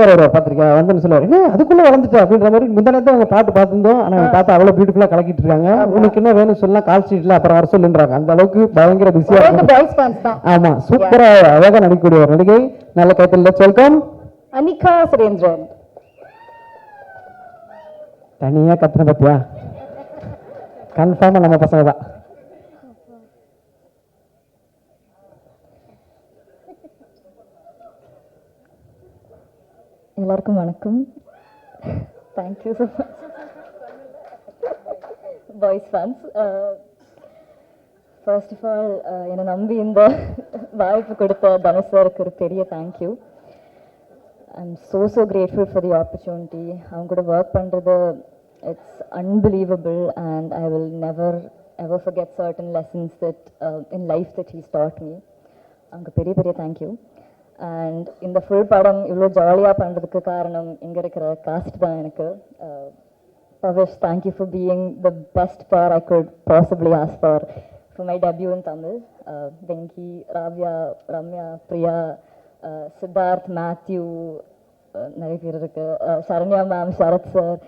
திவாகர் ஒரு பத்திரிக்கை வந்து சொல்லுவார் என்ன? அதுக்குள்ள வளர்ந்துட்டா? அப்படின்ற மாதிரி முந்தானத்தை அவங்க பாட்டு பார்த்துருந்தோம். ஆனா அவங்க பார்த்தா அவ்வளவு பியூட்டிஃபுல்லா கலக்கிட்டு இருக்காங்க. உனக்கு என்ன வேணும் சொல்லலாம் கால் ஷீட்ல அப்புறம் வர சொல்லுன்றாங்க. அந்த அளவுக்கு பயங்கர பிஸியா இருக்கு பாய்ஸ் ஃபேன்ஸ் தான். ஆமா. சூப்பரா அழகா நடிக்கக்கூடிய ஒரு நடிகை. நல்ல கைத்தல் வெல்கம் அனிகா சுரேந்திரன். தனியா கத்துன பத்தியா? கன்ஃபார்மா நம்ம பசங்க தான். எல்லாருக்கும் வணக்கம். Thank you so much boys fans first of all என்னை நம்பி இந்த வாய்ப்பு கொடுத்த தனுஷ் சாருக்கு ஒரு பெரிய thank you I am so so grateful for the opportunity அவங்க கூட ஒர்க் பண்ணுறது it's unbelievable and I will never ever forget certain lessons that uh, in life that he's taught me. அவங்க பெரிய பெரிய தேங்க்யூ அண்ட் இந்த full படம் இவ்வளோ ஜாலியாக பண்ணுறதுக்கு காரணம் இங்கே இருக்கிற காஸ்ட் தான் எனக்கு. Pavish thank you for being the best for I could possibly ask for for my debut in Tamil Venky Ravya Ramya Priya Siddharth Mathew நிறைய பேர் இருக்கு. Saranya ma'am Sarath sir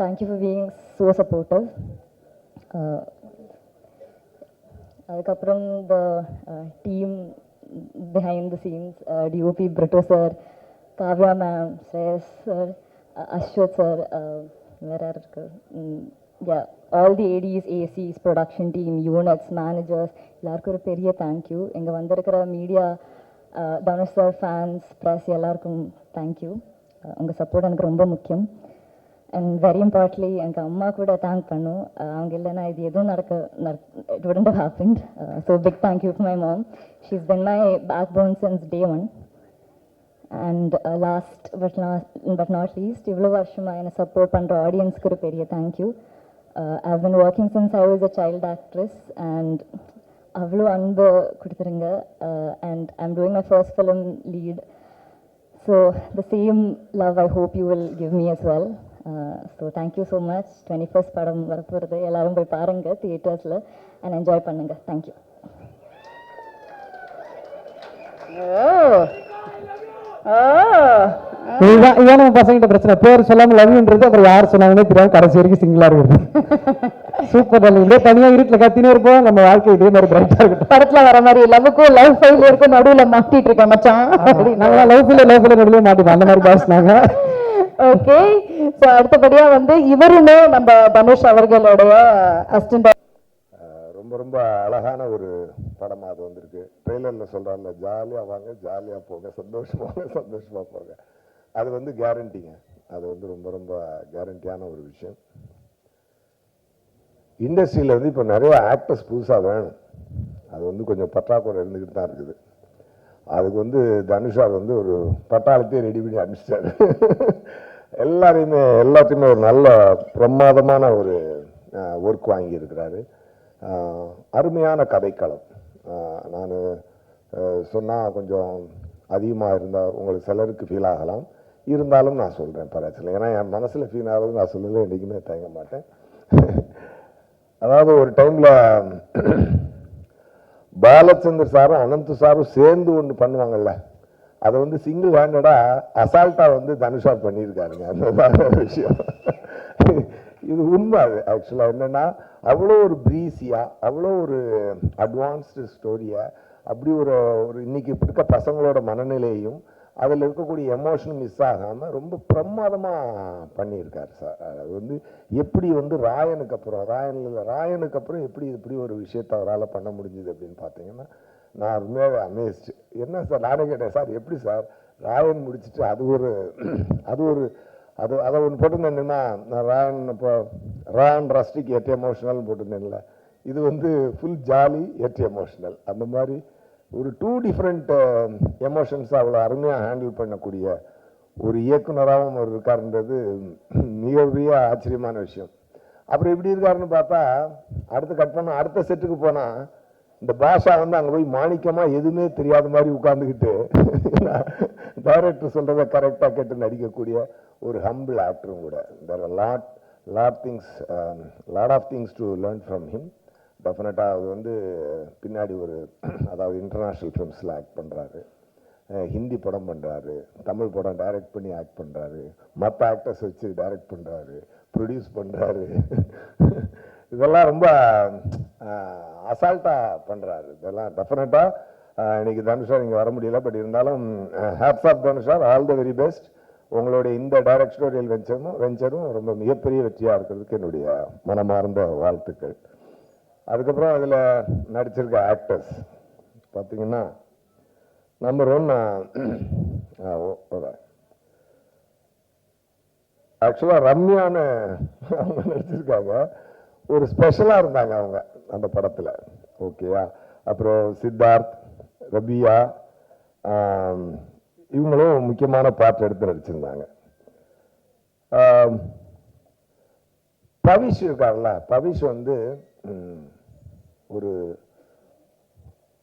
thank you for being so supportive அதுக்கப்புறம் இந்த team behind the scenes DOP Brito sir Kavya ma'am Shreyas sir Ashwath sir வேற யார் இருக்கு yeah all the ADs ACs production team units managers எல்லாருக்கும் ஒரு பெரிய thank you இங்கே வந்திருக்கிற media Dhanush sir fans press எல்லாருக்கும் தேங்க்யூ உங்கள் சப்போர்ட் எனக்கு ரொம்ப முக்கியம். அண்ட் வெரி இம்பார்ட்லி எனக்கு அம்மா கூட தேங்க் பண்ணும். அஹ் அவங்க இல்லைன்னா இது எதுவும் நடக்க it wouldn't have happened. So big thank you to my mom she's been my backbone since day one and last but last but not least இவ்வளோ வருஷமாக என்னை சப்போர்ட் பண்ணுற ஆடியன்ஸ்க்கு ஒரு பெரிய thank you I been working since I was a child actress and அவ்வளோ அன்பு கொடுத்துருங்க. And I'm doing my first film lead So the same love I hope you will give me as well. So thank you so much. 21st படம் வரப்போகிறது எல்லாரும் போய் பாருங்க தியேட்டர்ஸில் and enjoy பண்ணுங்க. தேங்க்யூ இதுதான் இதான் பசங்கிட்ட பிரச்சனை. பேர் சொல்லாம லவ்ன்றது அப்புறம் யார் சொன்னாங்கன்னே தெரியாம கடைசி வரைக்கும் சிங்கிளா இருக்குது சூப்பர் நல்ல இதே தனியா இருட்டுல கத்தினே இருப்போம். நம்ம வாழ்க்கை இதே மாதிரி பிரைட்டா இருக்கட்டும். படத்துல வர மாதிரி லவ்வுக்கும் லவ் ஃபெயிலியருக்கும் நடுவுல மாட்டிட்டு இருக்கேன் மச்சான். நாங்களாம் லவ் ஃபீல் லவ் ஃபீல் நடுவில் மாட்டிப்போம். அந்த மாதிரி பேசினாங்க ஓகே ஸோ அடுத்தபடியா வந்து இவருமே நம்ம தனுஷ் அவர்களுடைய அசிஸ்டன்ட் ரொம்ப ரொம்ப அழகான ஒரு படமாக அது வந்திருக்கு. ட்ரெய்லரில் சொல்கிறாங்க ஜாலியாக வாங்க ஜாலியாக போங்க சந்தோஷமா சந்தோஷமாக சந்தோஷமா போங்க. அது வந்து கேரண்டிங்க அது வந்து ரொம்ப ரொம்ப கேரண்டியான ஒரு விஷயம். இண்டஸ்ட்ரியில் வந்து இப்போ நிறைய ஆக்டர்ஸ் புதுசாக வேணும். அது வந்து கொஞ்சம் பற்றாக்குறை இருந்துக்கிட்டு தான் இருக்குது. அதுக்கு வந்து தனுஷார் வந்து ஒரு பட்டாளத்தையே ரெடி பண்ணி அனுப்பிச்சிட்டாரு. எல்லாரையுமே எல்லாத்தையுமே ஒரு நல்ல பிரமாதமான ஒரு ஒர்க் வாங்கியிருக்கிறாரு. அருமையான கதைக்களம். நான் சொன்னால் கொஞ்சம் அதிகமாக இருந்தால் உங்களுக்கு சிலருக்கு ஃபீல் ஆகலாம். இருந்தாலும் நான் சொல்கிறேன் பரவாயில்ல ஏன்னா என் மனசில் ஃபீல் ஆகிறது நான் சொல்லல என்றைக்குமே தயங்க மாட்டேன். அதாவது ஒரு டைமில் பாலச்சந்தர் சாரும் அனந்த் சாரும் சேர்ந்து ஒன்று பண்ணுவாங்கள்ல அதை வந்து சிங்கிள் ஹேண்டடாக அசால்ட்டாக வந்து தனுஷா பண்ணியிருக்காருங்க. அந்த மாதிரி ஒரு விஷயம். இது உண்மை அது ஆக்சுவலாக என்னென்னா அவ்வளோ ஒரு ப்ரீஸியாக அவ்வளோ ஒரு அட்வான்ஸ்டு ஸ்டோரியாக அப்படி ஒரு ஒரு இன்னைக்கு இருக்க பசங்களோட மனநிலையையும் அதில் இருக்கக்கூடிய எமோஷன் மிஸ் ஆகாமல் ரொம்ப பிரமாதமாக பண்ணியிருக்காரு சார் அது வந்து எப்படி வந்து ராயனுக்கு அப்புறம் ராயனில் ராயனுக்கு அப்புறம் எப்படி இப்படி ஒரு விஷயத்தை அவரால் பண்ண முடிஞ்சுது அப்படின்னு பார்த்தீங்கன்னா நான் உண்மையாகவே அமேஸ்டு என்ன சார்? நானே கேட்டேன் சார் எப்படி சார்? ராயன் முடிச்சுட்டு அது ஒரு அது ஒரு அது அதை ஒன்று போட்டிருந்தேன்னா நான் ராயன் இப்போ ராயன் ரஸ்டிக் எட் எமோஷனல்னு போட்டிருந்தேன்ல. இது வந்து ஃபுல் ஜாலி எட் எமோஷனல் அந்த மாதிரி ஒரு டூ டிஃப்ரெண்ட் எமோஷன்ஸை அவ்வளோ அருமையாக ஹேண்டில் பண்ணக்கூடிய ஒரு இயக்குனராகவும் அவர் இருக்காருன்றது மிகப்பெரிய ஆச்சரியமான விஷயம். அப்புறம் எப்படி இருக்காருன்னு பார்த்தா அடுத்து கட் பண்ண அடுத்த செட்டுக்கு போனால் இந்த பாஷா வந்து அங்கே போய் மாணிக்கமாக எதுவுமே தெரியாத மாதிரி உட்காந்துக்கிட்டு டைரக்டர் சொல்கிறத கரெக்டாக கேட்டு நடிக்கக்கூடிய ஒரு ஹம்பிள் ஆக்டரும் கூட. There lot lot things lot of things to learn from him டெஃபினட்டாக அது வந்து பின்னாடி ஒரு அதாவது இன்டர்நேஷ்னல் ஃபிலிம்ஸில் ஆக்ட் பண்ணுறாரு ஹிந்தி படம் பண்ணுறாரு தமிழ் படம் டைரக்ட் பண்ணி ஆக்ட் பண்ணுறாரு மற்ற ஆக்டர்ஸ் வச்சு டைரக்ட் பண்ணுறாரு ப்ரொடியூஸ் பண்ணுறாரு இதெல்லாம் ரொம்ப அசால்ட்டாக பண்ணுறாரு இதெல்லாம் டெஃபினட்டாக இன்னைக்கு தனுஷா இங்கே வர முடியல பட் இருந்தாலும் hats off Dhanush sir all the very best உங்களுடைய இந்த டைரக்டோரியல் வெஞ்சரும் வெஞ்சரும் ரொம்ப மிகப்பெரிய வெற்றியாக இருக்கிறதுக்கு என்னுடைய மனமார்ந்த வாழ்த்துக்கள். அதுக்கப்புறம் அதில் நடிச்சிருக்க ஆக்டர்ஸ் பார்த்தீங்கன்னா நம்பர் ஒன் ஆக்சுவலாக ரம்யான்னு அவங்க நடிச்சிருக்காங்க. ஒரு ஸ்பெஷலாக இருந்தாங்க அவங்க அந்த படத்தில். ஓகேயா அப்புறம் சித்தார்த் ரபியா இவங்களும் முக்கியமான பாட்டு எடுத்து நடிச்சிருந்தாங்க. பவிஷ் இருக்கார்ல? பவிஷ் வந்து ஒரு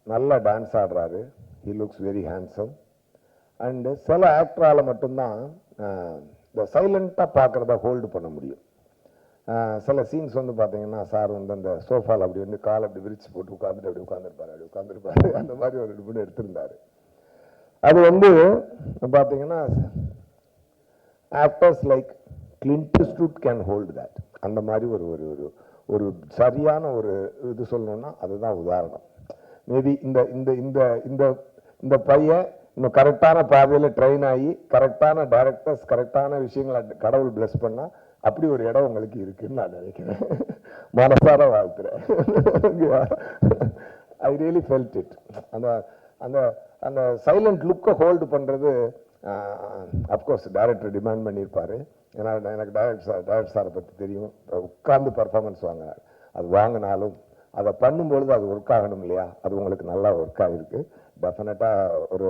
நல்ல டான்ஸ் ஆடுறாரு. He looks very handsome and சில ஆக்டரால் மட்டும்தான் இந்த சைலண்ட்டாக பார்க்குறத ஹோல்டு பண்ண முடியும். சில சீன்ஸ் வந்து பார்த்தீங்கன்னா சார் வந்து அந்த சோஃபாவில் அப்படி வந்து கால் அப்படி விரிச்சு போட்டு உட்காந்துட்டு அப்படி உட்காந்துருப்பாரு அப்படி உட்காந்துருப்பாரு அந்த மாதிரி ஒரு ரெண்டு மூணு எடுத்திருந்தாரு. அது வந்து பார்த்தீங்கன்னா actors like Clint can hold that அந்த மாதிரி ஒரு ஒரு ஒரு ஒரு சரியான ஒரு இது சொல்லணும்னா அதுதான் உதாரணம். மேபி இந்த இந்த இந்த இந்த இந்த பையன் இன்னும் கரெக்டான பாதையில் ட்ரெயின் ஆகி கரெக்டான டேரக்டர்ஸ் கரெக்டான விஷயங்களை கடவுள் பிளஸ் பண்ணால் அப்படி ஒரு இடம் உங்களுக்கு இருக்குன்னு நான் நினைக்கிறேன். மனசார வாழ்த்துறேன். ஐ ரியலி ஃபெல்ட் இட் அந்த அந்த அந்த சைலண்ட் லுக்கை ஹோல்டு பண்ணுறது அஃப்கோர்ஸ் டேரக்டர் டிமாண்ட் பண்ணியிருப்பாரு. ஏன்னா எனக்கு டைரக்டர் சார் டைரக்டர் சாரை பற்றி தெரியும். உட்கார்ந்து பர்ஃபார்மன்ஸ் வாங்க அது வாங்கினாலும் அதை பண்ணும்பொழுது அது ஒர்க் ஆகணும் இல்லையா? அது உங்களுக்கு நல்லா ஒர்க் ஆகிருக்கு டெஃபினட்டாக ஒரு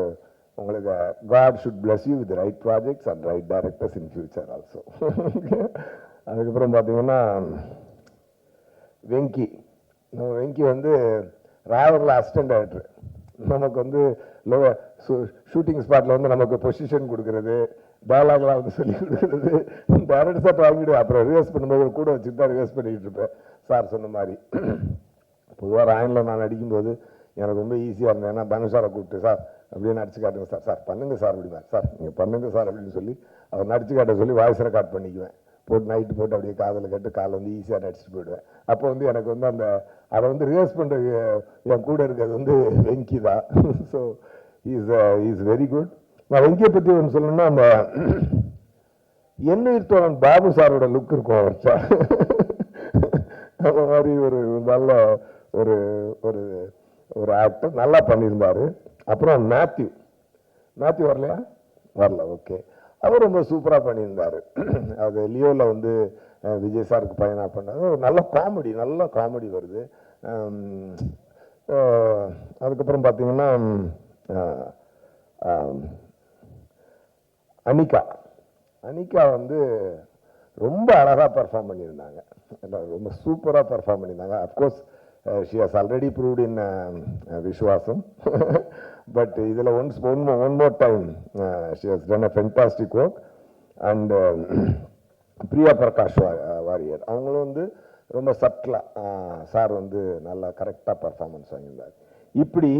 உங்களுக்கு God should bless you with right projects and right directors in future also அதுக்கப்புறம் பார்த்தீங்கன்னா வெங்கி. நம்ம வெங்கி வந்து ராவரில் அசிஸ்டன்ட் டைரக்டர் நமக்கு வந்து லோ ஷூட்டிங் ஸ்பாட்டில் வந்து நமக்கு பொசிஷன் கொடுக்கறது டயலாக்லாம் வந்து சொல்லி கொடுக்கறது டேரக்டர் சார் வாங்கிட்டு அப்புறம் ரிவர்ஸ் பண்ணும்போது கூட வச்சுட்டு தான் ரிவர்ஸ் பண்ணிக்கிட்டு இருப்பேன். சார் சொன்ன மாதிரி. பொதுவாக ராயனில் நான் நடிக்கும்போது எனக்கு ரொம்ப ஈஸியாக இருந்தேன் ஏன்னா தனுஷாரை கூப்பிட்டு சார் அப்படியே நடிச்சு காட்டுங்க சார். சார் பண்ணுங்க சார் அப்படிமா சார் நீங்கள் பண்ணுங்க சார் அப்படின்னு சொல்லி அவர் நடிச்சு காட்ட சொல்லி வாய்ஸ் ரெக்கார்ட் பண்ணிக்குவேன். போட்டு நைட்டு போட்டு அப்படியே காதில் கேட்டு காலை வந்து ஈஸியாக நடிச்சுட்டு போயிடுவேன். அப்போ வந்து எனக்கு வந்து அந்த அதை வந்து ரிவர்ஸ் பண்ணுறது என் கூட இருக்கிறது வந்து வெங்கி தான். So is is very good நான் வெங்கியை பற்றி ஒன்று சொல்லணும்னா அந்த எண்ணெய் தோழன் பாபு சாரோட லுக் இருக்கும் சார். அந்த மாதிரி ஒரு நல்ல ஒரு ஒரு ஒரு ஆக்டர் நல்லா பண்ணியிருந்தாரு. அப்புறம் மேத்யூ. மேத்யூ வரலையா? வரல ஓகே. அவர் ரொம்ப சூப்பராக பண்ணியிருந்தாரு. அது லியோவில் வந்து விஜய் சாருக்கு பையனாக பண்ணார் ஒரு நல்ல காமெடி நல்ல காமெடி வருது. அதுக்கப்புறம் பார்த்தீங்கன்னா அனிகா. அனிகா வந்து ரொம்ப அழகாக பர்ஃபார்ம் பண்ணியிருந்தாங்க. எல்லாம் ரொம்ப சூப்பராக பர்ஃபார்ம் பண்ணியிருந்தாங்க. Of course she has already proved in Viswasam. But இதில் once one one more time she done a fantastic work and Priya Prakash Varrier. அவங்களும் வந்து ரொம்ப சட்டிலாக சார் வந்து நல்லா கரெக்டாக பர்ஃபார்மன்ஸ் வாங்கியிருந்தார். இப்படி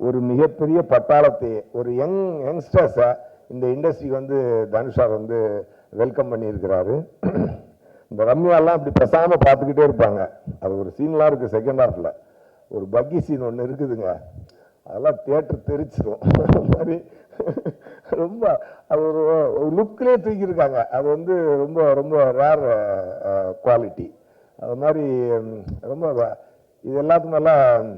ஒரு மிகப்பெரிய பட்டாளத்தை ஒரு யங் யங்ஸ்டர்ஸை இந்த இண்டஸ்ட்ரிக்கு வந்து தனுஷார் வந்து வெல்கம் பண்ணியிருக்கிறாரு. இந்த ரம்யாலாம் அப்படி பெசாமல் பார்த்துக்கிட்டே இருப்பாங்க. அது ஒரு சீன்லாம் இருக்குது செகண்ட் ஹாஃபில் ஒரு பக்கி சீன் ஒன்று இருக்குதுங்க. அதெல்லாம் தேட்டர் தெரிச்சிடும் மாதிரி ரொம்ப அது ஒரு லுக்கிலே தூக்கியிருக்காங்க. அது வந்து ரொம்ப ரொம்ப ரேர் குவாலிட்டி அது மாதிரி ரொம்ப இது எல்லாத்துக்குமெல்லாம்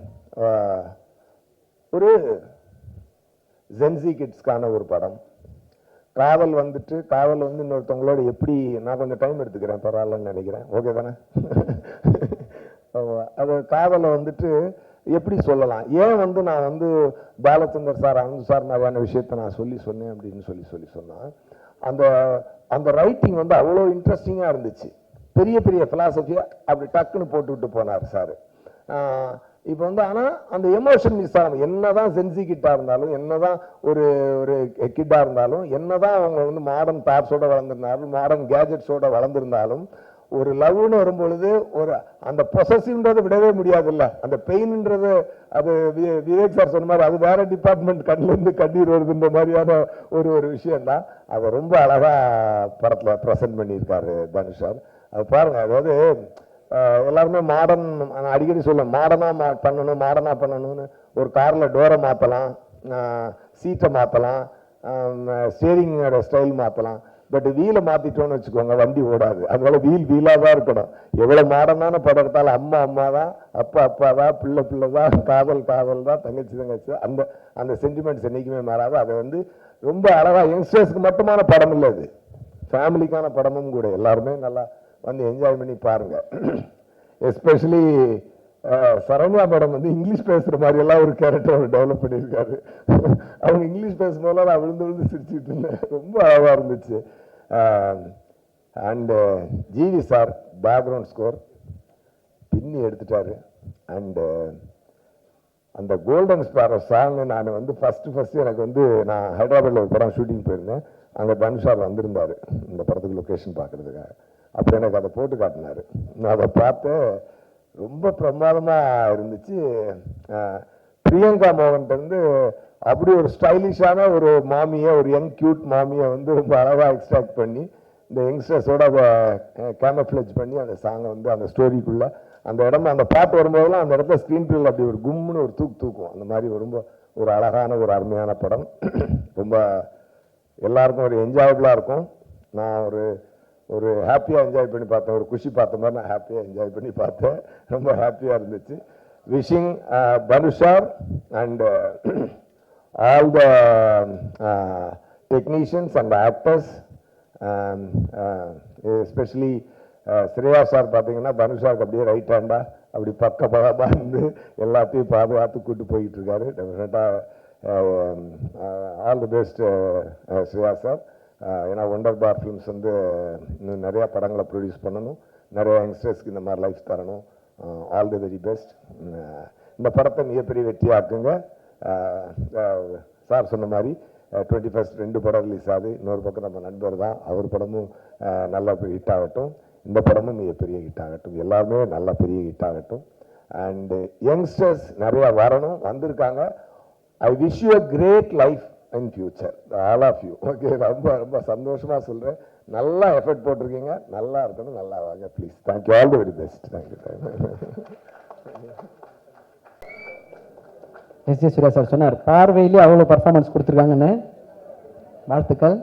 ஒரு ஜென்சி கிட்ஸ்க்கான ஒரு படம். ட்ராவல் வந்துட்டு ட்ராவல் வந்து இன்னொருத்தவங்களோட எப்படி நான் கொஞ்சம் டைம் எடுத்துக்கிறேன் பரவாயில்லன்னு நினைக்கிறேன். ஓகே தானே? அது காதலை வந்துட்டு எப்படி சொல்லலாம்? ஏன் வந்து நான் வந்து பாலச்சந்தர் சார் அனந்த் சார் மாதிரியான விஷயத்தை நான் சொல்லி சொன்னேன் அப்படின்னு சொல்லி சொல்லி சொன்னா அந்த அந்த ரைட்டிங் வந்து அவ்வளோ இன்ட்ரெஸ்டிங்காக இருந்துச்சு. பெரிய பெரிய ஃபிலாசபியை அப்படி டக்குன்னு போட்டுவிட்டு போனார் சார். இப்போ வந்து ஆனால் அந்த எமோஷன் மிஸ் ஆகும் என்னதான் சென்சி கிட்டாக இருந்தாலும் என்னதான் ஒரு ஒரு கிட்டாக இருந்தாலும் என்னதான் அவங்க வந்து மாடர்ன் பேப்ஸோட வளர்ந்துருந்தாலும் மாடர்ன் கேஜெட்ஸோட வளர்ந்துருந்தாலும் ஒரு லவ்னு வரும்பொழுது ஒரு அந்த பொசசிவ்ன்றதை விடவே முடியாதுல்ல. அந்த பெயின்ன்றது அது வி- விவேக் சார் சொன்ன மாதிரி அது வேற டிபார்ட்மெண்ட் கண்ணிலேருந்து கண்ணீர் வருதுன்ற மாதிரியான ஒரு ஒரு விஷயம் தான் அதை ரொம்ப அழகாக படத்தில் ப்ரெசென்ட் பண்ணியிருக்காரு தனுஷ் சார் அது பாருங்கள் அதாவது எல்லாருமே மாடர்ன் நான் அடிக்கடி சொல்லுவேன் மா பண்ணணும் மாடனாக பண்ணணும்னு ஒரு காரில் டோரை மாற்றலாம் சீட்டை மாற்றலாம் ஸ்டேரிங்கோட ஸ்டைல் மாற்றலாம் பட் வீலை மாத்திட்டோம்னு வச்சுக்கோங்க வண்டி ஓடாது. அதனால வீல் வீலாக தான் இருக்கணும். எவ்வளவு மாறனான படம் எடுத்தாலும் அம்மா அம்மா தான் அப்பா அப்பா தான் பிள்ளை பிள்ளை தான் காதல் காதல் தான் தங்கச்சி தங்கச்சி அந்த அந்த சென்டிமெண்ட்ஸ் என்றைக்குமே மாறாது. அதை வந்து ரொம்ப அழகா யங்ஸ்டர்ஸ்க்கு மட்டுமான படம் இல்லை அது. ஃபேமிலிக்கான படமும் கூட. எல்லாருமே நல்லா வந்து என்ஜாய் பண்ணி பாருங்க. எஸ்பெஷலி சரண்யா மேடம் வந்து இங்கிலீஷ் பேசுகிற மாதிரி எல்லாம் ஒரு கேரக்டர் அவர் டெவலப் பண்ணியிருக்காரு. அவங்க இங்கிலீஷ் பேசும்போதெல்லாம் நான் விழுந்து விழுந்து சிரிச்சுட்டு இருந்தேன். ரொம்ப அழகாக இருந்துச்சு. And GV sir background score பின்னி எடுத்துட்டாரு. அண்டு uh, அந்த கோல்டன் ஸ்பாரோ சாங் நான் வந்து ஃபஸ்ட்டு ஃபஸ்ட்டு எனக்கு வந்து நான் ஹைதராபாத்தில் ஒரு படம் ஷூட்டிங் போயிருந்தேன். அங்கே தனுஷார் வந்திருந்தாரு இந்த படத்துக்கு லொக்கேஷன் பார்க்குறதுக்காக. அப்போ எனக்கு அதை போட்டு காட்டினாரு. நான் அதை பார்த்து ரொம்ப பிரமாதமாக இருந்துச்சு. பிரியங்கா மோகன் வந்து அப்படி ஒரு ஸ்டைலிஷான ஒரு மாமியை ஒரு யங் கியூட் மாமியை வந்து ரொம்ப அழகாக எக்ஸ்ட்ராக்ட் பண்ணி இந்த யங்ஸ்டர்ஸோட அதை கேமஃப்ளேஜ் பண்ணி அந்த சாங்கை வந்து அந்த ஸ்டோரிக்குள்ளே அந்த இடம் அந்த பாட்டு வரும்போதெல்லாம் அந்த இடத்துல ஸ்க்ரீன் பிளேல அப்படி ஒரு கும்னு ஒரு தூக்கு தூக்கும். அந்த மாதிரி ரொம்ப ஒரு அழகான ஒரு அருமையான படம். ரொம்ப எல்லாருக்கும் ஒரு என்ஜாயபுளாக இருக்கும். நான் ஒரு ஒரு ஹாப்பியாக என்ஜாய் பண்ணி பார்த்தேன். ஒரு குஷி பார்த்த மாதிரி நான் ஹாப்பியாக என்ஜாய் பண்ணி பார்த்தேன். ரொம்ப ஹாப்பியாக இருந்துச்சு. Wishing Dhanush sir and all the technicians and actors especially Shreya sir பார்த்தீங்கன்னா தனுஷாருக்கு அப்படியே ரைட் ஹேண்டா அப்படி பக்க பக்கமாக இருந்து எல்லாத்தையும் பாதுகாத்து கூட்டு போயிட்டுருக்காரு டெஃபினட்டாக all the best Shreya sir ஏன்னா ஒண்டர் பார் ஃபிலிம்ஸ் வந்து இன்னும் நிறையா படங்களை ப்ரொடியூஸ் பண்ணணும். நிறைய யங்ஸ்டர்ஸ்க்கு இந்த மாதிரி லைஃப் தரணும். ஆல் தி வெரி பெஸ்ட் இந்த படத்தை மிகப்பெரிய வெற்றியாக்குங்க. Uh, uh, சார் சொன்ன மாதிரி uh, டுவெண்ட்டி ஃபர்ஸ்ட் ரெண்டு படம் ரிலீஸ் ஆகுது. இன்னொரு பக்கம் நம்ம நண்பர் தான். அவர் படமும் நல்லா ஹிட் ஆகட்டும். இந்த படமும் மிகப்பெரிய ஹிட் ஆகட்டும். எல்லாமே நல்லா பெரிய ஹிட் ஆகட்டும். அண்டு யங்ஸ்டர்ஸ் நிறையா வரணும். வந்திருக்காங்க. I wish you a great life in future all of you okay ரொம்ப ரொம்ப சந்தோஷமாக சொல்கிறேன் நல்லா எஃபர்ட் போட்டிருக்கீங்க. நல்லா இருக்கணும் நல்லா வாங்க please thank you all the very best thank you thank you S J Suriya sir சொன்னார் பார்வையிலே அவ்வளோ பர்ஃபார்மன்ஸ் கொடுத்துருக்காங்கன்னு. வாழ்த்துக்கள்.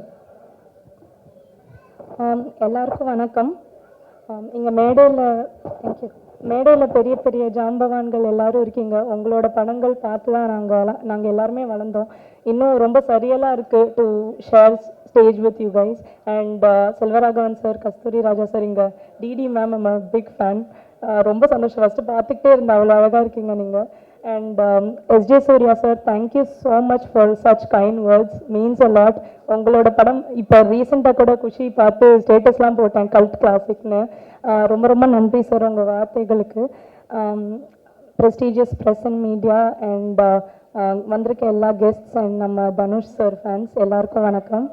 எல்லாருக்கும் வணக்கம். இங்க மேடையில் தேங்க்யூ மேடையில் பெரிய பெரிய ஜாம்பவான்கள் எல்லாரும் இருக்கீங்க. உங்களோட படங்கள் பார்த்து தான் நாங்கள் நாங்கள் எல்லாருமே வளர்ந்தோம். இன்னும் ரொம்ப சரியலாக இருக்குது to share stage with you guys and Selvaraghavan sir Kasthuri Raja sir இங்கே டிடி மேம் நம்ம பிக் ஃபேன் ரொம்ப சந்தோஷம். ஃபஸ்ட்டு பார்த்துக்கிட்டே இருந்தேன் அவ்வளோ அழகாக இருக்கீங்க நீங்கள் and SJ Suriya sir thank you so much for such kind words means a lot உங்களோட படம் இப்போ ரீசெண்டாக கூட குஷி பார்த்து ஸ்டேட்டஸ்லாம் போட்டேன் கல்ட் கிளாசிக்னு ரொம்ப ரொம்ப நன்றி சார் உங்கள் வார்த்தைகளுக்கு. Prestigious press and media and வந்திருக்க எல்லா கெஸ்ட்ஸ் அண்ட் நம்ம தனுஷ் சார் ஃபேன்ஸ் எல்லாருக்கும் வணக்கம்.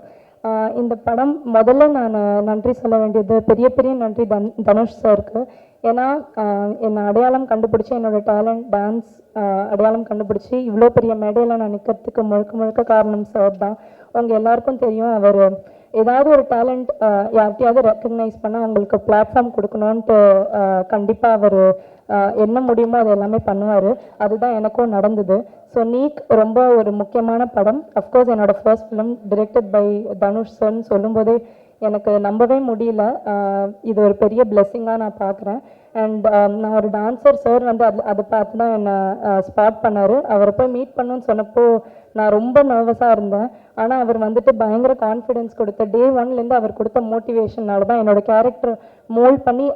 இந்த படம் முதல்ல நான் நன்றி சொல்ல வேண்டியது பெரிய பெரிய நன்றி தன் தனுஷ் சாருக்கு ஏன்னா என்னை அடையாளம் கண்டுபிடிச்சி என்னோட டேலண்ட் டான்ஸ் அடையாளம் கண்டுபிடிச்சி இவ்வளோ பெரிய மேடையில் நான் நிற்கிறதுக்கு முழுக்க முழுக்க காரணம் சார் தான். உங்கள் எல்லாருக்கும் தெரியும் அவர் ஏதாவது ஒரு டேலண்ட் யார்கிட்டையாவது ரெக்கக்னைஸ் பண்ணால் அவங்களுக்கு பிளாட்ஃபார்ம் கொடுக்கணுன்ட்டு கண்டிப்பாக அவர் என்ன முடியுமோ அது எல்லாமே பண்ணுவார். அதுதான் எனக்கும் நடந்தது. ஸோ நீக் ரொம்ப ஒரு முக்கியமான படம். அஃப்கோர்ஸ் என்னோட first film directed by Dhanush சார்னு சொல்லும்போதே எனக்கு நம்பவே முடியல. இது ஒரு பெரிய பிளெஸ்ஸிங்காக நான் பார்க்குறேன் அண்ட் நான் ஒரு டான்ஸர் சார் வந்து அது அதை பார்த்து தான் என்னை ஸ்பாட் பண்ணார். அவரை போய் மீட் பண்ணுன்னு சொன்னப்போ நான் ரொம்ப நர்வஸாக இருந்தேன். ஆனால் அவர் வந்துட்டு பயங்கர கான்ஃபிடென்ஸ் கொடுத்த டே ஒன்லேருந்து அவர் கொடுத்த மோட்டிவேஷனால தான் என்னோட கேரக்டர் மோல்ட் பண்ணி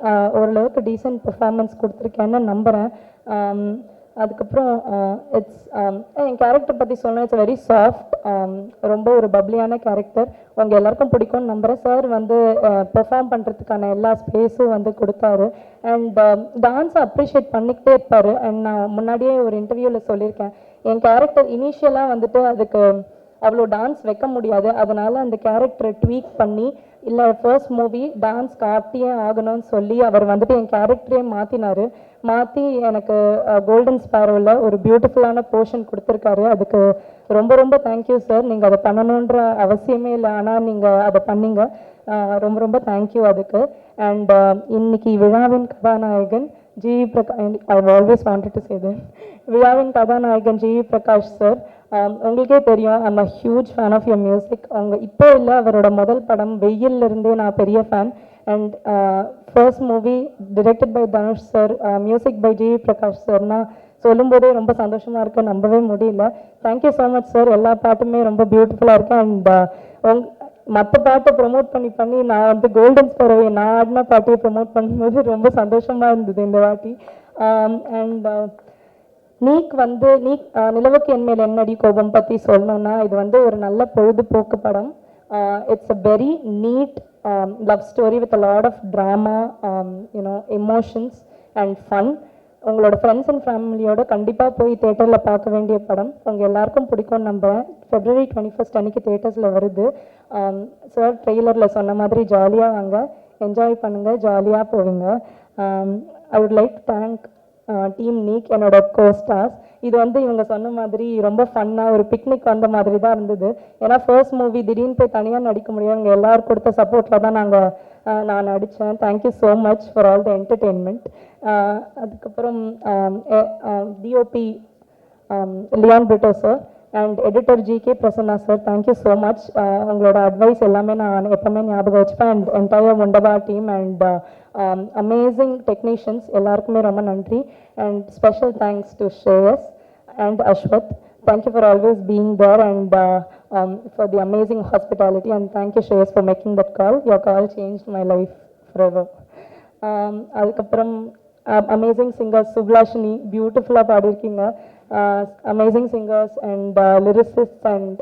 ஓரளவுக்கு டீசென்ட் பெர்ஃபார்மன்ஸ் கொடுத்துருக்கேன்னு நம்புகிறேன் அதுக்கப்புறம் இட்ஸ் என் கேரக்டர் பற்றி சொன்னால் இட்ஸ் வெரி சாஃப்ட் ரொம்ப ஒரு பப்ளியான கேரக்டர் உங்கள் எல்லாருக்கும் பிடிக்கும்னு நம்புகிறேன் சார் வந்து பெர்ஃபார்ம் பண்ணுறதுக்கான எல்லா ஸ்பேஸும் வந்து கொடுத்தாரு. அண்ட் டான்ஸை அப்ரிஷியேட் பண்ணிக்கிட்டே இருப்பார். அண்ட் நான் முன்னாடியே ஒரு இன்டர்வியூவில் சொல்லியிருக்கேன். என் கேரக்டர் இனிஷியலாக வந்துட்டு அதுக்கு அவ்வளோ டான்ஸ் வைக்க முடியாது. அதனால் அந்த கேரக்டரை ட்வீக் பண்ணி இல்லை ஃபர்ஸ்ட் மூவி டான்ஸ் காட்டியே ஆகணும்னு சொல்லி அவர் வந்துட்டு என் கேரக்டரே மாற்றினாரு மாற்றி எனக்கு கோல்டன் ஸ்பேரோவில் ஒரு பியூட்டிஃபுல்லான போர்ஷன் கொடுத்துருக்காரு. அதுக்கு ரொம்ப ரொம்ப தேங்க்யூ சார் நீங்கள் அதை பண்ணணுன்ற அவசியமே இல்லை. ஆனால் நீங்கள் அதை பண்ணீங்க. ரொம்ப ரொம்ப தேங்க்யூ அதுக்கு. அண்ட் இன்னைக்கு விழாவின் கதாநாயகன் G. Prakash I always wanted to Setu விழாவின் கதாநாயகன் ஜி. பிரகாஷ் சார் Um, உங்களுக்கே தெரியும் I'm a huge fan of your music அவங்க இப்போ இல்லை அவரோட முதல் படம் வெயில்ல இருந்தே நான் பெரிய fan and first movie directed by Dhanush sir music by G Prakash சார்னா சொல்லும்போதே ரொம்ப சந்தோஷமாக இருக்கு நம்பவே முடியல. தேங்க்யூ ஸோ மச் சார் எல்லா பாட்டுமே ரொம்ப பியூட்டிஃபுல்லாக இருக்கு. அண்ட் uh, உங் மற்ற பாட்டை ப்ரொமோட் பண்ணி பண்ணி நான் வந்து கோல்டன் ஸ்பரோவை நான் ஆடின பாட்டையை ப்ரொமோட் பண்ணும்போது ரொம்ப சந்தோஷமாக இருந்தது இந்த வாட்டி. Um, அண்ட் நீக் வந்து நீக் நிலவுக்கு என் மேல் என்னடி கோபம் பற்றி சொல்லணும்னா இது வந்து ஒரு நல்ல பொழுதுபோக்கு படம். It's a very neat love story with a lot of drama you know emotions and fun உங்களோட ஃப்ரெண்ட்ஸ் அண்ட் ஃபேமிலியோட கண்டிப்பாக போய் தேட்டரில் பார்க்க வேண்டிய படம். உங்கள் எல்லாருக்கும் பிடிக்கும் நம்புறேன் ஃபெப்ரவரி டுவெண்ட்டி ஃபஸ்ட் அன்னைக்கு தேட்டர்ஸில் வருது. Um, சார் ட்ரெய்லரில் சொன்ன மாதிரி ஜாலியாக வாங்க. என்ஜாய் பண்ணுங்கள் ஜாலியாக போவீங்க. I would like thank team NEEK என்னோட கோஸ்டார்ஸ் இது வந்து இவங்க சொன்ன மாதிரி ரொம்ப ஃபன்னாக ஒரு பிக்னிக் வந்த மாதிரி தான் இருந்தது. ஏன்னா ஃபர்ஸ்ட் மூவி திடீர்னு போய் தனியாக நடிக்க முடியாது இவங்க எல்லோரும் கொடுத்த சப்போர்ட்டில் தான் நாங்கள் நான் நடித்தேன் thank you so much for all the entertainment அதுக்கப்புறம் DOP Leon Brito sir and editor G K Prasanna sir thank you so much உங்களோட அட்வைஸ் எல்லாமே நான் எப்போவுமே ஞாபகம் வச்சுப்பேன். அண்ட் என்டையர் முண்டபா டீம் அண்ட் அமேசிங் டெக்னீஷியன்ஸ் எல்லாருக்குமே ரொம்ப நன்றி and special thanks to ஷேயஸ் and Ashwath thank you for always being there and uh, um, for the amazing hospitality and thank you Shreyas for making that call your call changed my life forever um, அதுக்கப்புறம் amazing singers சுப்லாஷினி பியூட்டிஃபுல்லாக பாடியிருக்கீங்க amazing singers and lyricist and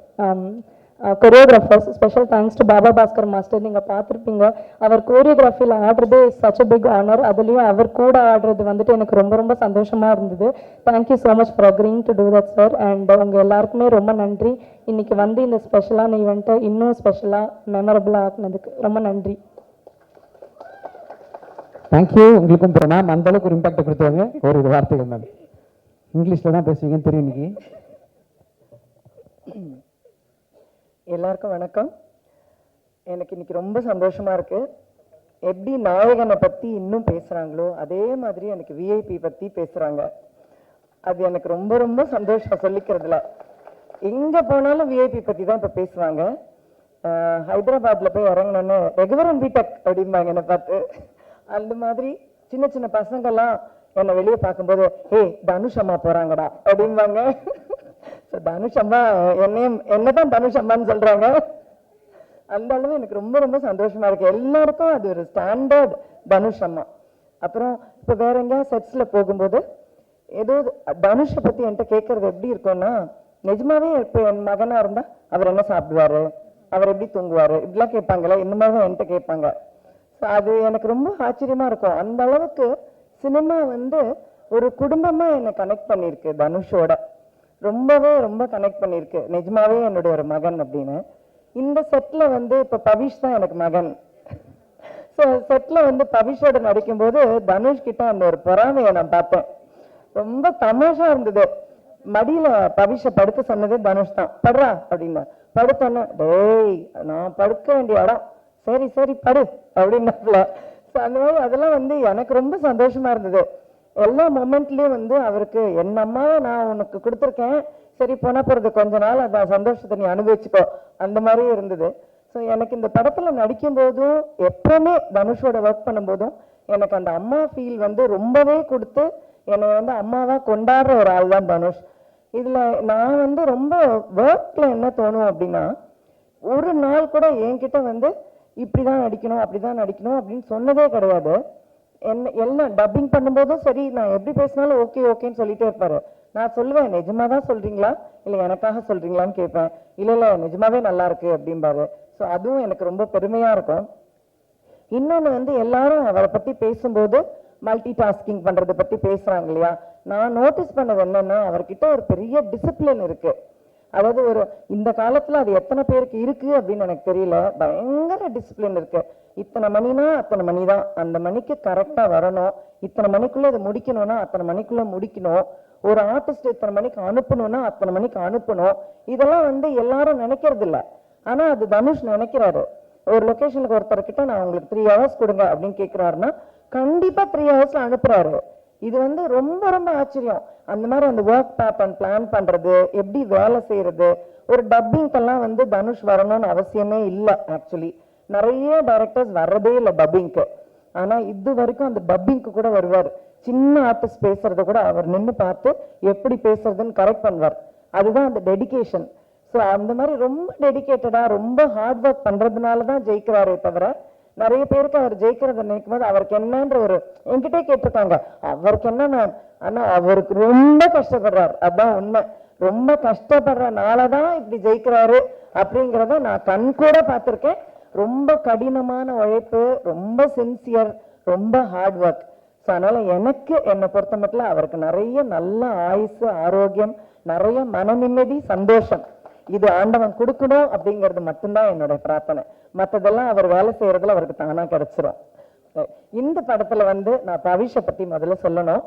choreographers special thanks to Baba Bhaskar master நீங்கள் பார்த்துருப்பீங்க. அவர் கோரியோகிராஃபியில் ஆடுறதே such a big honour அதுலேயும் அவர் கூட ஆடுறது வந்துட்டு எனக்கு ரொம்ப ரொம்ப சந்தோஷமாக இருந்தது. Thank you so much for agreeing to do that sir and உங்கள் எல்லாருக்குமே ரொம்ப நன்றி. இன்னைக்கு வந்து இந்த ஸ்பெஷலான ஈவெண்ட்டை இன்னும் ஸ்பெஷலாக மெமரபுளாக ஆக்குனதுக்கு ரொம்ப நன்றி. தேங்க்யூ உங்களுக்கும் பிரணாம் அந்த அளவுக்கு ஒரு இம்பாக்ட் கொடுத்தாங்க ஒரு வார்த்தைகள் மேம் இங்கிலீஷில் தான் பேசுவீங்கன்னு தெரியும் இன்னைக்கு. எல்லாருக்கும் வணக்கம். எனக்கு இன்னைக்கு ரொம்ப சந்தோஷமா இருக்கு. எப்படி நாயகனை பத்தி இன்னும் பேசுறாங்களோ அதே மாதிரி எனக்கு விஐபி பத்தி பேசுறாங்க. அது எனக்கு ரொம்ப ரொம்ப சந்தோஷம் சொல்லிக்கிறதுல. எங்க போனாலும் விஐபி பத்தி தான் இப்ப பேசுவாங்க. ஹைதராபாத்தில் ஹைதராபாத்ல போய் இறங்கினோன்னு ரெகுவரன் பிடெக் அப்படிம்பாங்க என்னை பார்த்து. அந்த மாதிரி சின்ன சின்ன பசங்கள்லாம் என்னை வெளியே பார்க்கும்போது ஏய் தனுஷ் அம்மா போறாங்கடா அப்படிம்பாங்க. ஸோ தனுஷ் அம்மா என்னையும் என்னதான் தனுஷ் அம்மான்னு சொல்றாங்க. அந்த அளவு எனக்கு ரொம்ப ரொம்ப சந்தோஷமா இருக்கு. எல்லாருக்கும் அது ஒரு ஸ்டாண்டர்ட் தனுஷ் அம்மா அப்புறம் இப்போ வேற எங்கேயாவது செட்ஸ்ல போகும்போது ஏதோ தனுஷை பத்தி என்கிட்ட கேட்கறது எப்படி இருக்கும்னா நிஜமாவே இப்போ என் மகனா இருந்தா அவர் என்ன சாப்பிடுவாரு? அவர் எப்படி தூங்குவாரு? இப்படிலாம் கேட்பாங்களே இந்த மாதிரி தான் என்கிட்ட கேட்பாங்க. ஸோ அது எனக்கு ரொம்ப ஆச்சரியமா இருக்கும். அந்த அளவுக்கு சினிமா வந்து ஒரு குடும்பமா என்னை கனெக்ட் பண்ணியிருக்கு தனுஷோட. ரொம்பவே ரொம்ப கனெக்ட் பண்ணியிருக்கு. நிஜமாவே என்னுடைய ஒரு மகன் அப்படின்னு. இந்த செட்ல வந்து இப்ப பவிஷ் தான் எனக்கு மகன். ஸோ செட்ல வந்து பவிஷோட நடிக்கும்போது தனுஷ் கிட்ட அந்த ஒரு பொறாமையை நான் பார்ப்பேன். ரொம்ப தமாஷா இருந்தது. மடியில பவிஷ படுக்க சொன்னது தனுஷ் தான். படுறா அப்படின்னா படுத்தோன்னே டேய் நான் படுக்க வேண்டிய இடம் சரி சரி படு அப்படின்னாப்ல. ஸோ அந்த மாதிரி அதெல்லாம் வந்து எனக்கு ரொம்ப சந்தோஷமா இருந்தது. எல்லா மொமெண்ட்லேயும் வந்து அவருக்கு என் நான் உனக்கு கொடுத்துருக்கேன். சரி போனால் போகிறது கொஞ்ச நாள். அந்த சந்தோஷத்தை நீ அனுபவிச்சுக்கோ. அந்த மாதிரி இருந்தது. ஸோ எனக்கு இந்த படத்தில் நடிக்கும் போதும் தனுஷோட ஒர்க் பண்ணும்போதும் எனக்கு அந்த அம்மா ஃபீல் வந்து ரொம்பவே கொடுத்து என்னை வந்து அம்மாவாக கொண்டாடுற ஒரு ஆள் தான் தனுஷ். இதில் நான் வந்து ரொம்ப ஒர்க்கில் என்ன தோணும் அப்படின்னா ஒரு நாள் கூட என்கிட்ட வந்து இப்படி தான் நடிக்கணும் அப்படிதான் நடிக்கணும் அப்படின்னு சொன்னதே கிடையாது. என்ன எல்லாம் டப்பிங் பண்ணும்போதும் சரி நான் எப்படி பேசினாலும் ஓகே ஓகேன்னு சொல்லிட்டே இருப்பாரு. நான் சொல்லுவேன் நிஜமா தான் சொல்றீங்களா? இல்லை எனக்காக சொல்றீங்களான்னு கேட்பேன். இல்லை இல்லை நிஜமாவே நல்லா இருக்கு அப்படிம்பாரு. ஸோ அதுவும் எனக்கு ரொம்ப பெருமையா இருக்கும். இன்னொன்னு வந்து எல்லாரும் அவரை பத்தி பேசும்போது மல்டி டாஸ்கிங் பண்றதை பத்தி பேசுகிறாங்க இல்லையா? நான் நோட்டீஸ் பண்ணது என்னன்னா அவர்கிட்ட ஒரு பெரிய டிசிப்ளின் இருக்கு. அதாவது ஒரு இந்த காலத்துல அது எத்தனை பேருக்கு இருக்கு அப்படின்னு எனக்கு தெரியல. பயங்கர டிசிப்ளின் இருக்கு. இத்தனை மணினா அத்தனை மணி தான் அந்த மணிக்கு கரெக்டாக வரணும். இத்தனை மணிக்குள்ளே இதை முடிக்கணும்னா அத்தனை மணிக்குள்ளே முடிக்கணும். ஒரு ஆர்டிஸ்ட் இத்தனை மணிக்கு அனுப்பணும்னா அத்தனை மணிக்கு அனுப்பணும். இதெல்லாம் வந்து எல்லாரும் நினைக்கிறது இல்லை. ஆனா அது தனுஷ் நினைக்கிறாரு. ஒரு லொகேஷனுக்கு ஒருத்தர் கிட்ட நான் உங்களுக்கு த்ரீ ஹவர்ஸ் கொடுங்க அப்படின்னு கேட்குறாருன்னா கண்டிப்பா த்ரீ ஹவர்ஸில் அனுப்புறாரு. இது வந்து ரொம்ப ரொம்ப ஆச்சரியம். அந்த மாதிரி அந்த ஒர்க் பேப்பன் பிளான் பண்றது எப்படி வேலை செய்யறது ஒரு டப்பிங்கெல்லாம் வந்து தனுஷ் வரணும்னு அவசியமே இல்லை ஆக்சுவலி நிறைய டைரக்டர்ஸ் வர்றதே இல்லை டப்பிங்க்கு ஆனா இது வரைக்கும் அந்த டப்பிங்க்கு கூட வருவார். சின்ன ஆர்டிஸ்ட் பேசுறத கூட அவர் நின்னு பார்த்து எப்படி பேசுறதுன்னு கரெக்ட் பண்ணுவார். அதுதான் அந்த டெடிகேஷன் ஸோ அந்த மாதிரி ரொம்ப டெடிகேட்டடா ரொம்ப ஹார்ட் ஒர்க் பண்றதுனால தான் ஜெயிக்கிறாரே தவிர நிறைய பேருக்கு அவர் ஜெயிக்கிறத நினைக்கும் போது அவருக்கு என்னன்ற ஒரு என்கிட்டே கேட்டிருக்காங்க அவருக்கு என்ன நான் ஆனால் அவருக்கு ரொம்ப கஷ்டப்படுறாரு. அதான் உண்மை. ரொம்ப கஷ்டப்படுறனால தான் இப்படி ஜெயிக்கிறாரு அப்படிங்கிறத நான் கண் கூட பார்த்துருக்கேன். ரொம்ப கடினமான உழைப்பு ரொம்ப சின்சியர் ரொம்ப ஹார்ட் ஒர்க் ஸோ அதனால எனக்கு என்னை பொறுத்த மட்டும் அவருக்கு நிறைய நல்ல ஆயுசு ஆரோக்கியம் நிறைய மன நிம்மதி சந்தோஷம். இது ஆண்டவன் கொடுக்கணும் அப்படிங்கிறது மட்டும்தான் என்னுடைய பிரார்த்தனை. மத்ததெல்லாம் அவர் வேலை செய்யறதுல அவருக்கு தானா கிடைச்சிரும். இந்த படத்துல வந்து நான் பவிஷை பத்தி முதல்ல சொல்லணும்.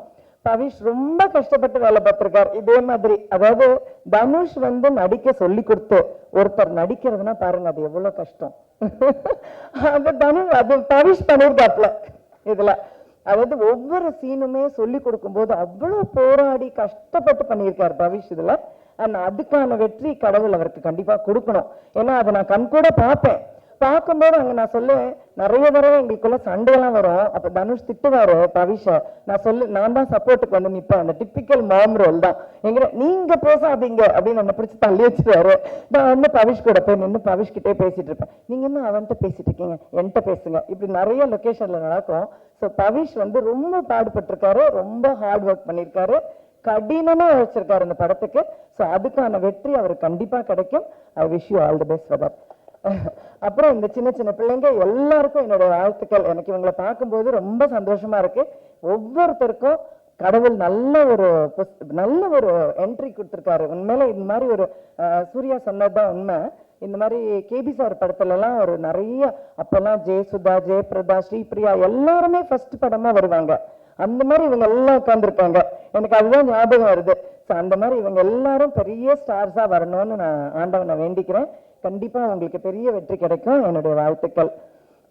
பவிஷ் ரொம்ப கஷ்டப்பட்டு வேலை பார்த்திருக்கார். இதே மாதிரி அதாவது தனுஷ் வந்து நடிக்க சொல்லி கொடுத்து ஒருத்தர் நடிக்கிறதுனா பாருங்க அது எவ்வளவு கஷ்டம். அது தனுஷ் அது பவிஷ் பண்ணிருக்காப்ல இதுல. அதாவது ஒவ்வொரு சீனுமே சொல்லி கொடுக்கும்போது அவ்வளவு போராடி கஷ்டப்பட்டு பண்ணியிருக்கார் பவிஷ் இதுல. அண்ட் அதுக்கான வெற்றி கடவுள் அவருக்கு கண்டிப்பாக கொடுக்கணும். ஏன்னா அதை நான் கண் கூட பார்ப்பேன். பார்க்கும்போது அங்கே நான் சொல்லுவேன் நிறைய தடவை எங்களுக்குள்ள சண்டையெல்லாம் வரும். அப்போ தனுஷ் திட்டுவாரு பவிஷா நான் சொல்லு நான் தான் சப்போர்ட்டுக்கு வந்து நிற்பேன் அந்த டிப்பிக்கல் மாம் ரோல் தான். எங்க நீங்க பேசாதீங்க. அப்படின்னு என்ன பிடிச்சி தள்ளி வச்சிருவாரு. நான் வந்து பவிஷ் கூட போய் நின்று பவிஷ் கிட்டே பேசிட்டு இருப்பேன். நீங்க என்ன அவன்கிட்ட பேசிட்டு இருக்கீங்க? என்கிட்ட பேசுங்க. இப்படி நிறைய லொகேஷன்ல நடக்கும். ஸோ பவிஷ் வந்து ரொம்ப பாடுபட்டிருக்காரு ரொம்ப ஹார்ட் ஒர்க் பண்ணியிருக்காரு கடினமா உழைச்சிருக்காரு இந்த படத்துக்கு. ஸோ அதுக்கான வெற்றி அவருக்கு கண்டிப்பா கிடைக்கும். I wish you all the best for that அப்புறம் இந்த சின்ன சின்ன பிள்ளைங்க எல்லாருக்கும் என்னோட வாழ்த்துக்கள். எனக்கு இவங்களை பார்க்கும்போது ரொம்ப சந்தோஷமா இருக்கு. ஒவ்வொருத்தருக்கும் கடவுள் நல்ல ஒரு நல்ல ஒரு என்ட்ரி கொடுத்துருக்காரு. உண்மையில இந்த மாதிரி ஒரு அஹ், சூர்யா சொன்னதுதான் உண்மை. இந்த மாதிரி கேபி சார் படத்துல எல்லாம் ஒரு நிறைய அப்பெல்லாம் ஜெயசுதா ஜெயபிரதா ஸ்ரீபிரியா எல்லாருமே ஃபர்ஸ்ட் படமா வருவாங்க. அந்த மாதிரி இவங்க எல்லாம் உட்காந்துருக்காங்க எனக்கு அதுதான் ஞாபகம் வருது. ஸோ அந்த மாதிரி இவங்க எல்லாரும் பெரிய ஸ்டார்ஸாக வரணும்னு நான் ஆண்டவனை வேண்டிக்கிறேன். கண்டிப்பாக உங்களுக்கு பெரிய வெற்றி கிடைக்கும் என்னுடைய வாழ்த்துக்கள்.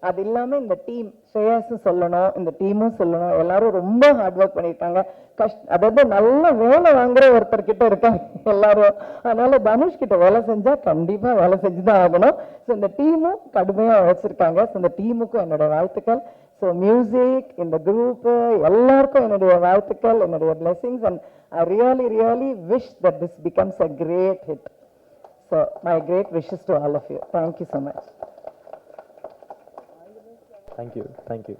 அது இல்லாமல் இந்த டீம் ஸ்ரேயாஸும் சொல்லணும் இந்த டீமும் சொல்லணும். எல்லாரும் ரொம்ப ஹார்ட் ஒர்க் பண்ணியிருக்காங்க. கஷ்ட அதாவது நல்ல வேலை வாங்குற ஒருத்தர் கிட்ட இருக்காங்க எல்லாரும். அதனால தனுஷ் கிட்ட வேலை செஞ்சால் கண்டிப்பாக வேலை செஞ்சு தான் ஆகணும். ஸோ இந்த டீமும் கடுமையாக உழைச்சிருக்காங்க. ஸோ இந்த டீமுக்கும் என்னோட வாழ்த்துக்கள். ஸோ மியூசிக் இந்த குரூப்பு எல்லாருக்கும் என்னுடைய வாழ்த்துக்கள் என்னுடைய blessings and I really really wish that this becomes a great hit so my great wishes to all of you thank you so much thank you thank you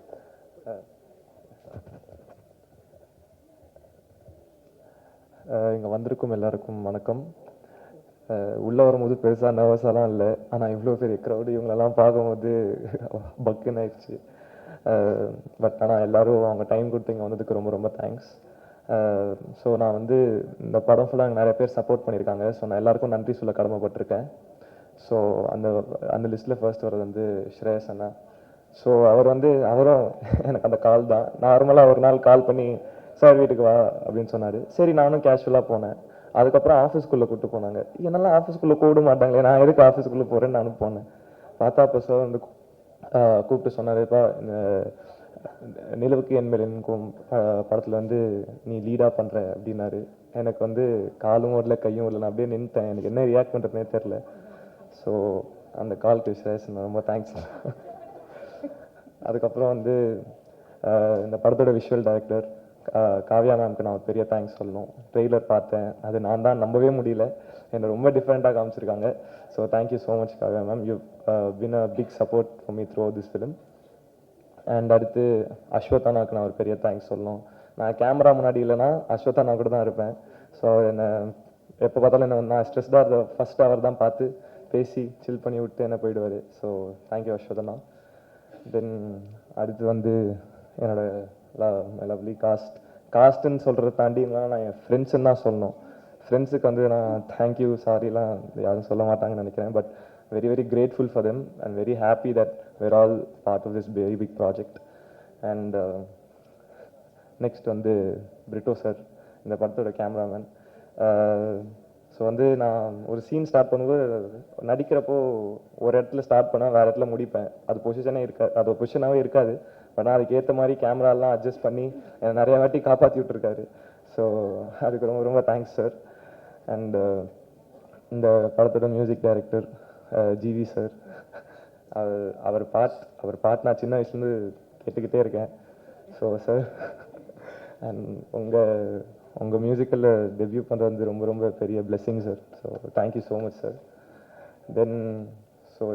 இங்கே வந்திருக்கும் எல்லாருக்கும் வணக்கம். Uh, உள்ளே வரும்போது பெருசாக நர்வஸாலாம் இல்லை. ஆனால் இவ்வளோ பெரிய க்ரௌடு இவங்களெல்லாம் பார்க்கும்போது பக்குன்னு ஆயிடுச்சு. பட் ஆனால் எல்லோரும் அவங்க டைம் கொடுத்து இங்கே வந்ததுக்கு ரொம்ப ரொம்ப தேங்க்ஸ் ஸோ நான் வந்து இந்த படம் ஃபுல்லாக நிறைய பேர் சப்போர்ட் பண்ணியிருக்காங்க. ஸோ நான் எல்லாருக்கும் நன்றி சொல்ல கடமைப்பட்டிருக்கேன். ஸோ அந்த அந்த லிஸ்ட்டில் ஃபர்ஸ்ட் வர்றது வந்து ஸ்ரேயஸ் அண்ணா. ஸோ அவர் வந்து அவரும் எனக்கு அந்த கால் தான். நார்மலாக ஒரு நாள் கால் பண்ணி சார் வீட்டுக்கு வா அப்படின்னு சொன்னார். சரி நானும் கேஷுவலாக போனேன். அதுக்கப்புறம் ஆஃபீஸ்க்குள்ளே கூப்பிட்டு போனாங்க. என்னெல்லாம் ஆஃபீஸ்க்குள்ளே கூட மாட்டாங்களே நான் எதுக்கு ஆஃபீஸ்க்குள்ளே போகிறேன்னு நானும் போனேன். பார்த்தா அப்போ சார் வந்து கூப்பிட்டு சொன்னார்ப்பா இந்த நிலவுக்கு என் மேல் எனக்கும் படத்தில் வந்து நீ லீடாக பண்ணுற அப்படின்னாரு. எனக்கு வந்து காலும் வரல கையும் வரல நான் அப்படியே நின்றுட்டேன் எனக்கு என்ன ரியாக்ட் பண்ணுறதுனே தெரில ஸோ அந்த கால்க்கு விசேஷம் ரொம்ப தேங்க்ஸ் அதுக்கப்புறம் வந்து இந்த படத்தோட விஷுவல் டைரக்டர் காவ்யா மேம்க்கு நான் ஒரு பெரிய தேங்க்ஸ் சொல்லணும். ட்ரெய்லர் பார்த்தேன். அது நான் தான் நம்பவே முடியல. என்னை ரொம்ப டிஃப்ரெண்ட்டாக காமிச்சிருக்காங்க. So thank you so much Kavya ma'am you been a big support for me through this film and அடுத்து அஸ்வத்தானாக்கு நான் ஒரு பெரிய தேங்க்ஸ் சொல்லணும். நான் கேமரா முன்னாடி இல்லைனா அஸ்வத்தானா கூட தான் இருப்பேன். ஸோ என்னை எப்போ பார்த்தாலும் என்ன நான் ஸ்ட்ரெஸ்டாக இருந்த ஃபஸ்ட் அவர் தான் பார்த்து பேசி சில் பண்ணி விட்டு என்ன போயிடுவார். ஸோ தேங்க்யூ அஸ்வதனா தென் அடுத்து வந்து என்னோடய மை லவ்லி காஸ்ட் காஸ்ட்டுன்னு சொல்கிறத தாண்டி நான் என் ஃப்ரெண்ட்ஸுன்னு தான் சொல்லணும். ஃப்ரெண்ட்ஸுக்கு வந்து நான் தேங்க்யூ சாரிலாம் யாரும் சொல்ல மாட்டாங்கன்னு நினைக்கிறேன். But very very grateful for them and very happy that we're all part of this very big project and next வந்து பிரிட்டோ சார் இந்த படத்தோட கேமராமேன் ஸோ uh, வந்து நான் ஒரு சீன் ஸ்டார்ட் பண்ணும்போது நடிக்கிறப்போ ஒரு இடத்துல ஸ்டார்ட் பண்ணால் வேறு இடத்துல முடிப்பேன். அது பொசிஷனே இருக்காது அது பொசிஷனாகவே இருக்காது. ஆனால் நான் மாதிரி கேமராலாம் அட்ஜஸ்ட் பண்ணி என்னை நிறைய வாட்டி காப்பாற்றி விட்டுருக்காரு. ஸோ அதுக்கு ரொம்ப ரொம்ப தேங்க்ஸ் சார் அண்ட் இந்த படத்தோட மியூசிக் டைரக்டர் ஜிவி சார் அவர் அவர் பாட் அவர் பாட் நான் சின்ன வயசுலேருந்து கேட்டுக்கிட்டே இருக்கேன். ஸோ சார் அண்ட் உங்கள் உங்கள் மியூசிக்கலில் டெபியூ பண்ணுறது வந்து ரொம்ப ரொம்ப பெரிய blessing sir so thank you so much sir then so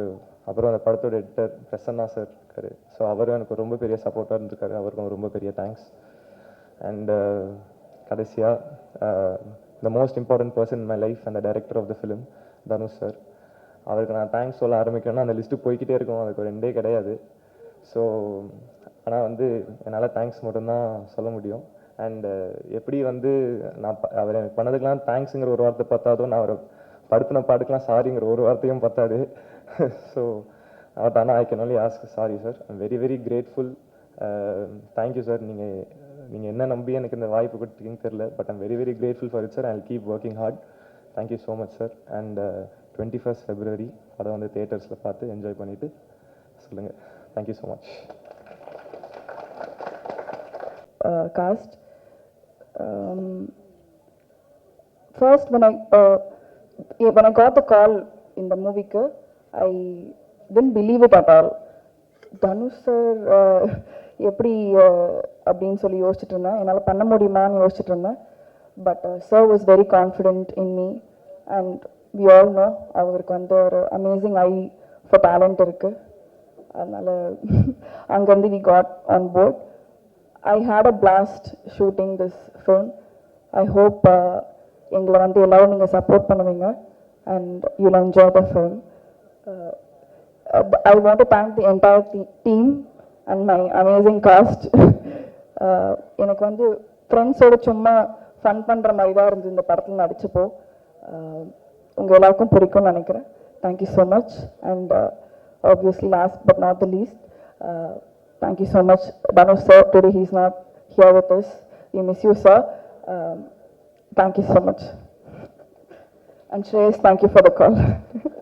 அப்புறம் அந்த படத்தோட எடிட்டர் பிரசன்னா சார் இருக்காரு. ஸோ அவரும் எனக்கு ரொம்ப பெரிய சப்போர்ட்டாக இருந்திருக்காரு. அவருக்கும் ரொம்ப பெரிய தேங்க்ஸ் அண்டு கடைசியாக the most important person my life அந்த director of the film Dhanush sir அவருக்கு நான் தேங்க்ஸ் சொல்ல ஆரம்பிக்கணும்னா அந்த லிஸ்ட்டு போய்கிட்டே இருக்கும் அதுக்கு ரெண்டே கிடையாது. ஸோ ஆனால் வந்து என்னால் தேங்க்ஸ் மட்டும்தான் சொல்ல முடியும். அண்டு uh, எப்படி வந்து நான் ப- அவர் எனக்கு பண்ணதுக்கெலாம் தேங்க்ஸுங்கிற ஒரு வார்த்தை பார்த்தாதோ நான் அவரை படுத்தின பாட்டுக்கெலாம் சாரிங்கிற ஒரு வார்த்தையும் பார்த்தாரு ஸோ பட் ஆனால் I can only ask sorry sir I'm very very grateful thank you sir நீங்கள் நீங்கள் என்ன நம்பி எனக்கு இந்த வாய்ப்பு கொடுத்தீங்கன்னு தெரில but I'm very very grateful for it sir I keep working hard thank you so much sir and twenty first February அதை வந்து தேட்டர்ஸில் பார்த்து என்ஜாய் பண்ணிவிட்டு சொல்லுங்கள் thank you so much cast first uh, Um, first, when I uh, yeah, when I got the call in the movie, I then believe it at Dhanush sir எப்படி அப்படின்னு சொல்லி யோசிச்சுட்டு இருந்தேன். என்னால் பண்ண முடியுமான்னு யோசிச்சுட்டு இருந்தேன். But sir was very confident in me and we all know அவருக்கு வந்து ஒரு அமேசிங் ஐ ஃபார் டேலண்ட் இருக்குது அதனால் அங்கேருந்து we got on board I had a blast shooting this film. I hope எங்களை வந்து எல்லோரும் நீங்கள் சப்போர்ட் பண்ணுவீங்க. And you enjoy the film I want to thank the entire team and my amazing cast uh, எனக்கு வந்து ஃப்ரெண்ட்ஸோட சும்மா fun பண்ணுற மாதிரி தான் இருந்து இந்த படத்தில் நடிச்சப்போ uh, உங்கள் எல்லாருக்கும் பிடிக்கும்னு நினைக்கிறேன் thank you so much and obviously last but not the least Thank you so much, Dhanush uh, sir. Today he's not here with us. We you you, sir. Um, thank you so for the call thank